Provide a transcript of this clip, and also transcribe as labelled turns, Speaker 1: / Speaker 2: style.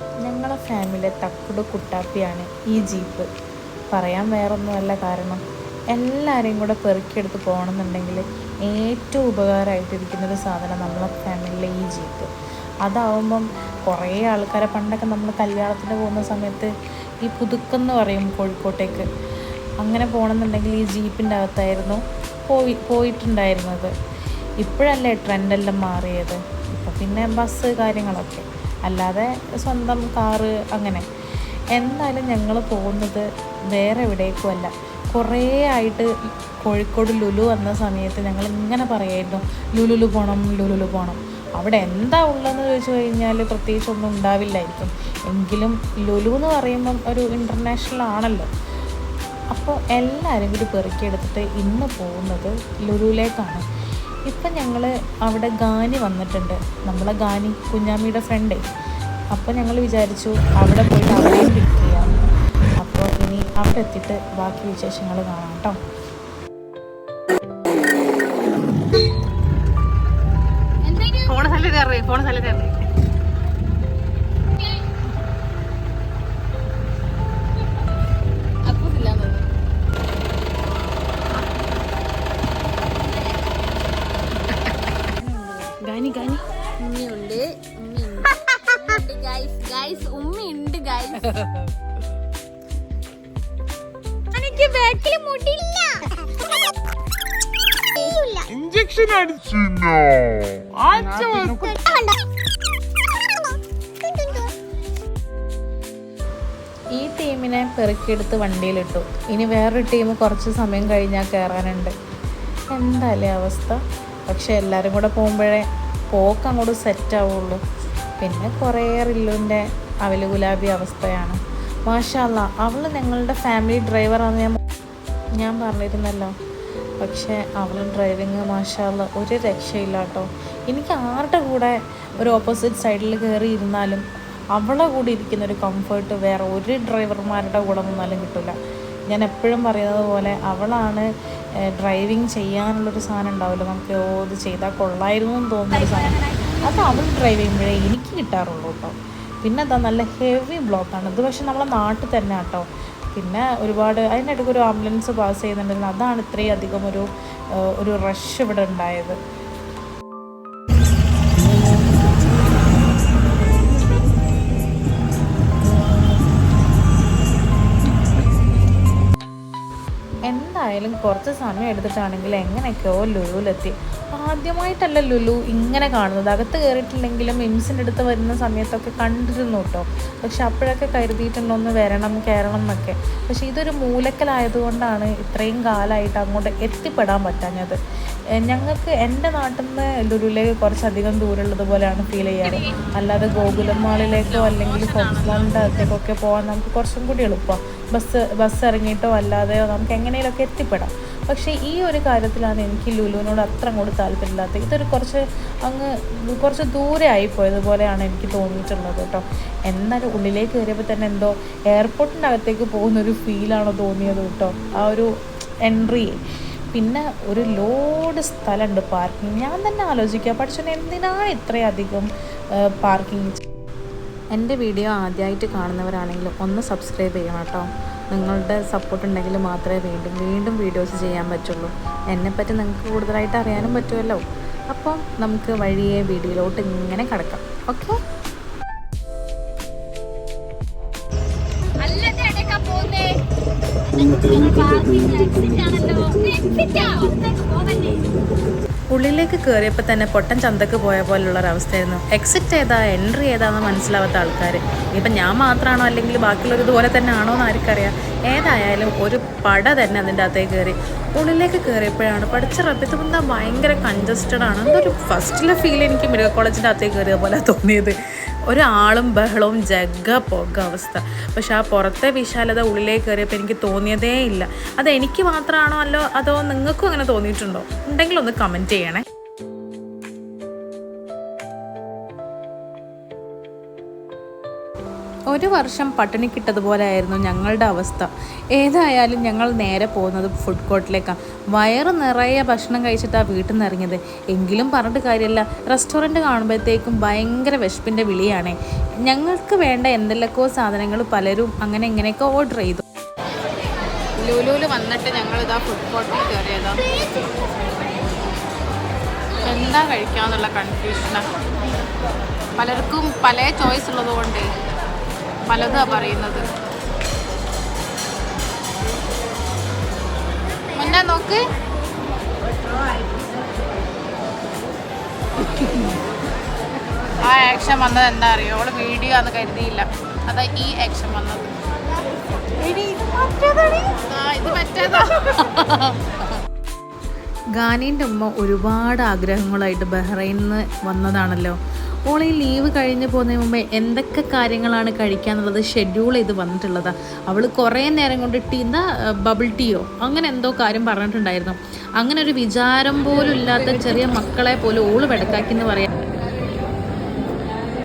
Speaker 1: ഞങ്ങളെ ഫാമിലി തക്കുട് കുട്ടാപ്പിയാണ് ഈ ജീപ്പ്. പറയാൻ വേറൊന്നുമല്ല കാരണം എല്ലാവരെയും കൂടെ പെറുക്കിയെടുത്ത് പോകണമെന്നുണ്ടെങ്കിൽ ഏറ്റവും ഉപകാരമായിട്ടിരിക്കുന്ന ഒരു സാധനം നമ്മളെ ഫാമിലിയിലെ ഈ ജീപ്പ്. അതാവുമ്പം കുറേ ആൾക്കാരെ പണ്ടൊക്കെ നമ്മൾ കല്യാണത്തിന് പോകുന്ന സമയത്ത് ഈ പുതുക്കെന്ന് പറയും കോഴിക്കോട്ടേക്ക്. അങ്ങനെ പോകണമെന്നുണ്ടെങ്കിൽ ഈ ജീപ്പിന്റെ അകത്തായിരുന്നു പോയി പോയിട്ടുണ്ടായിരുന്നത്. ഇപ്പോഴല്ലേ ട്രെൻഡെല്ലാം മാറിയത്. ഇപ്പം പിന്നെ ബസ് കാര്യങ്ങളൊക്കെ. അല്ലാതെ സ്വന്തം കാറ് അങ്ങനെ. എന്തായാലും ഞങ്ങൾ പോകുന്നത് വേറെ എവിടേക്കും അല്ല. കുറേ ആയിട്ട് കോഴിക്കോട് ലുലു വന്ന സമയത്ത് ഞങ്ങൾ ഇങ്ങനെ പറയായിരുന്നു ലുലുലു പോകണം ലുലുലു പോകണം അവിടെ എന്താ ഉള്ളതെന്ന് ചോദിച്ചു കഴിഞ്ഞാൽ പ്രത്യേകിച്ച് ഒന്നും ഉണ്ടാവില്ലായിരിക്കും. എങ്കിലും ലുലു എന്ന് പറയുമ്പം ഒരു ഇന്റർനാഷണൽ ആണല്ലോ. അപ്പോൾ എല്ലാവരും കൂടി പെറുക്കിയെടുത്തിട്ട് ഇന്ന് പോകുന്നത് ലുലുവിലേക്കാണ് ഇപ്പം ഞങ്ങൾ അവിടെ ഗാനി വന്നിട്ടുണ്ട്. നമ്മളെ ഗാനി കുഞ്ഞാമ്മിയുടെ ഫ്രണ്ടേ അപ്പോൾ ഞങ്ങൾ വിചാരിച്ചു അവിടെ പോയിട്ട് അവിടെയും പിക്ക് ചെയ്യാം. അപ്പോൾ ഇനി അവിടെ എത്തിയിട്ട് ബാക്കി വിശേഷങ്ങൾ കാണാം കേട്ടോ.
Speaker 2: ഫോണ് സ്ഥലത്ത് കയറി ഫോണ് സ്ഥലത്ത്
Speaker 3: ഇഞ്ചക്ഷൻ അടിച്ചിരുന്നോ? ആഴ്ച
Speaker 1: ഈ ടീമിനെ പെറുക്കിയെടുത്ത് വണ്ടിയിലിട്ടു. ഇനി വേറൊരു ടീം കുറച്ച് സമയം കഴിഞ്ഞാൽ കയറാനുണ്ട് എന്താല്ലേ അവസ്ഥ? പക്ഷെ എല്ലാവരും കൂടെ പോകുമ്പോഴേ പോക്ക് അങ്ങോട്ട് സെറ്റ് ആവുള്ളൂ. പിന്നെ കുറേ റില്ലുവിന്റെ അവൽ ഗുലാബി അവസ്ഥയാണ്. മാഷാല്ല അവൾ നിങ്ങളുടെ ഫാമിലി ഡ്രൈവറാണെന്ന് ഞാൻ ഞാൻ പറഞ്ഞിരുന്നല്ലോ. പക്ഷേ അവൾ ഡ്രൈവിങ് മാഷാല്ല ഒരു രക്ഷയില്ല കേട്ടോ എനിക്ക് ആരുടെ കൂടെ ഒരു ഓപ്പോസിറ്റ് സൈഡിൽ കയറി ഇരുന്നാലും അവളെ കൂടെ ഇരിക്കുന്ന ഒരു കംഫർട്ട് വേറെ ഒരു ഡ്രൈവർമാരുടെ കൂടെ നിന്നാലും കിട്ടില്ല ഞാൻ എപ്പോഴും പറയുന്നത് പോലെ അവളാണ് ഡ്രൈവിങ് ചെയ്യാനുള്ളൊരു സാധനം ഉണ്ടാവില്ല നമുക്ക് ഓ ഇത് ചെയ്താൽ കൊള്ളായിരുന്നു എന്ന് തോന്നുന്നൊരു സാധനം. അത് അവൾ ഡ്രൈവ് ചെയ്യുമ്പോഴേ എനിക്ക് കിട്ടാറുള്ളൂ കേട്ടോ പിന്നെ എന്താ നല്ല ഹെവി ബ്ലോക്കാണ് ഇത് പക്ഷേ നമ്മളെ നാട്ടിൽ തന്നെ കേട്ടോ പിന്നെ ഒരുപാട് അതിനിടയ്ക്ക് ഒരു ആംബുലൻസ് പാസ് ചെയ്യുന്നുണ്ടെങ്കിൽ അതാണ് ഇത്രയും അധികം ഒരു ഒരു റഷ് ഇവിടെ ഉണ്ടായത്. എന്തായാലും കുറച്ച് സമയം എടുത്തിട്ടാണെങ്കിൽ എങ്ങനെയൊക്കെയോ ലുലുവിലെത്തി. ആദ്യമായിട്ടല്ല ലുലു ഇങ്ങനെ കാണുന്നത്. അകത്ത് കയറിയിട്ടില്ലെങ്കിലും മിംസിന്റെ അടുത്ത് വരുന്ന സമയത്തൊക്കെ കണ്ടിരുന്നു കേട്ടോ പക്ഷെ അപ്പോഴൊക്കെ കരുതിയിട്ടുണ്ട് ഒന്ന് വരണം കയറണം എന്നൊക്കെ. പക്ഷെ ഇതൊരു മൂലക്കലായതുകൊണ്ടാണ് ഇത്രയും കാലമായിട്ട് അങ്ങോട്ട് എത്തിപ്പെടാൻ പറ്റാഞ്ഞത്. ഞങ്ങൾക്ക് എന്റെ നാട്ടിൽ നിന്ന് ലുലുവിലേക്ക് കുറച്ചധികം ദൂരമുള്ളത് പോലെയാണ് ഫീൽ ചെയ്യാറ്. അല്ലാതെ ഗോകുലം മാളിലേക്കോ അല്ലെങ്കിൽ ഫോക്സ്ലാൻഡ് അകത്തേക്കൊക്കെ പോകാൻ നമുക്ക് കുറച്ചും കൂടി എളുപ്പമാണ് ബസ് ബസ് ഇറങ്ങിയിട്ടോ അല്ലാതെയോ നമുക്ക് എങ്ങനെയൊക്കെ എത്തിപ്പെടാം. പക്ഷേ ഈ ഒരു കാര്യത്തിലാണ് എനിക്ക് ലുലുവിനോട് അത്ര അങ്ങോട്ട് താല്പര്യമില്ലാത്തത്. ഇതൊരു കുറച്ച് അങ്ങ് കുറച്ച് ദൂരെ ആയിപ്പോയതുപോലെയാണ് എനിക്ക് തോന്നിയിട്ടുള്ളത് കേട്ടോ. എന്നാലും ഉള്ളിലേക്ക് കയറിയപ്പോൾ തന്നെ എന്തോ എയർപോർട്ടിന്റെ അകത്തേക്ക് പോകുന്നൊരു ഫീലാണോ തോന്നിയത് കേട്ടോ. ആ ഒരു എൻട്രി പിന്നെ ഒരു ലോഡ് സ്ഥലമുണ്ട് പാർക്കിംഗ്. ഞാൻ തന്നെ ആലോചിക്കുക പക്ഷേ എന്തിനാണ് ഇത്രയധികം പാർക്കിംഗ് എന്റെ വീഡിയോ ആദ്യമായിട്ട് കാണുന്നവരാണെങ്കിലും ഒന്ന് സബ്സ്ക്രൈബ് ചെയ്യണം കേട്ടോ. നിങ്ങളുടെ സപ്പോർട്ട് ഉണ്ടെങ്കിൽ മാത്രമേ വീണ്ടും വീണ്ടും വീഡിയോസ് ചെയ്യാൻ പറ്റുള്ളൂ. എന്നെപ്പറ്റി നിങ്ങൾക്ക് കൂടുതലായിട്ട് അറിയാനും പറ്റുമല്ലോ. അപ്പോൾ നമുക്ക് വഴിയെ വീഡിയോയിലോട്ട് ഇങ്ങനെ കിടക്കാം. ഓക്കെ
Speaker 4: ഇടയ്ക്കാ പോകുന്നേ?
Speaker 1: ഉള്ളിലേക്ക് കയറിയപ്പോൾ തന്നെ പൊട്ടൻ ചന്തക്ക് പോയ പോലുള്ള ഒരു അവസ്ഥയായിരുന്നു. എക്സിറ്റ് ഏതാ എൻട്രി ഏതാന്ന് മനസ്സിലാവാത്ത ആൾക്കാർ ഇപ്പം ഞാൻ മാത്രമാണോ അല്ലെങ്കിൽ ബാക്കിയുള്ളവർ ഇതുപോലെ തന്നെ ആണോ എന്ന് ആർക്കറിയാം. ഏതായാലും ഒരു പട തന്നെ അതിന്റെ അകത്തേക്ക് കയറി ഉള്ളിലേക്ക് കയറിയപ്പോഴാണ് പഠിച്ച റബ്ബത്ത് എന്താ ഭയങ്കര കൺജസ്റ്റഡ് ആണ്. എന്തൊരു ഫസ്റ്റിലെ ഫീൽ എനിക്ക് മെഡിക്കൽ കോളേജിന്റെ അകത്തേക്ക് കയറിയ പോലെ തോന്നിയത്. ഒരാളും ബഹളവും ജഗ പൊഗ അവസ്ഥ. പക്ഷെ ആ പുറത്തെ വിശാലത ഉള്ളിലേക്ക് കയറിയപ്പോൾ എനിക്ക് തോന്നിയതേ ഇല്ല. അത് എനിക്ക് മാത്രമാണോ അല്ലോ അതോ നിങ്ങൾക്കും അങ്ങനെ തോന്നിയിട്ടുണ്ടോ? ഉണ്ടെങ്കിൽ ഒന്ന് കമന്റ് ചെയ്യണേ. ഒരു വർഷം പട്ടിണിക്കിട്ടതുപോലെ ആയിരുന്നു ഞങ്ങളുടെ അവസ്ഥ. ഏതായാലും ഞങ്ങൾ നേരെ പോകുന്നത് ഫുഡ് കോർട്ടിലേക്കാണ് വയറ് നിറയെ ഭക്ഷണം കഴിച്ചിട്ടാണ് വീട്ടിൽ നിന്ന് ഇറങ്ങിയത്. എങ്കിലും പറഞ്ഞിട്ട് കാര്യമല്ല. റെസ്റ്റോറന്റ് കാണുമ്പോഴത്തേക്കും ഭയങ്കര വിശപ്പിന്റെ വിളിയാണേ. ഞങ്ങൾക്ക് വേണ്ട എന്തെല്ലാം സാധനങ്ങൾ പലരും അങ്ങനെ ഇങ്ങനെയൊക്കെ ഓർഡർ ചെയ്തു.
Speaker 2: ലുലുവിൽ വന്നിട്ട് ഇതാ ഫുഡ് കോർട്ടിൽ കയറിയതാ. എന്താ കഴിക്കാന്നുള്ള കൺഫ്യൂഷനാണ് പലർക്കും പല ചോയ്സ് ഉള്ളത് കൊണ്ടേ പലതാ പറയുന്നത്. മുന്നേ നോക്ക്. ആ ആക്ഷൻ വന്നത് എന്താ അറിയോ? അവൾ വീഡിയോ ആന്ന് കരുതിയില്ല. അതാ ഈ ആക്ഷൻ വന്നത്. ഇത് മറ്റേതാ.
Speaker 1: ഗാനീന്റെ ഉമ്മ ഒരുപാട് ആഗ്രഹങ്ങളായിട്ട് ബഹ്റൈനിൽ നിന്ന് വന്നതാണല്ലോ. ഓൾ ഈ ലീവ് കഴിഞ്ഞ് പോകുന്നതിന് മുമ്പേ എന്തൊക്കെ കാര്യങ്ങളാണ് കഴിക്കാന്നുള്ളത് ഷെഡ്യൂൾ ചെയ്ത് വന്നിട്ടുള്ളത്. അവൾ കുറേ നേരം കൊണ്ട് ടീ എന്താ ബബിൾ ടീയോ അങ്ങനെ എന്തോ കാര്യം പറഞ്ഞിട്ടുണ്ടായിരുന്നു. അങ്ങനെ ഒരു വിചാരം പോലും ഇല്ലാത്ത ചെറിയ മക്കളെ പോലും ഓൾ വെടക്കാക്കി എന്ന് പറയാം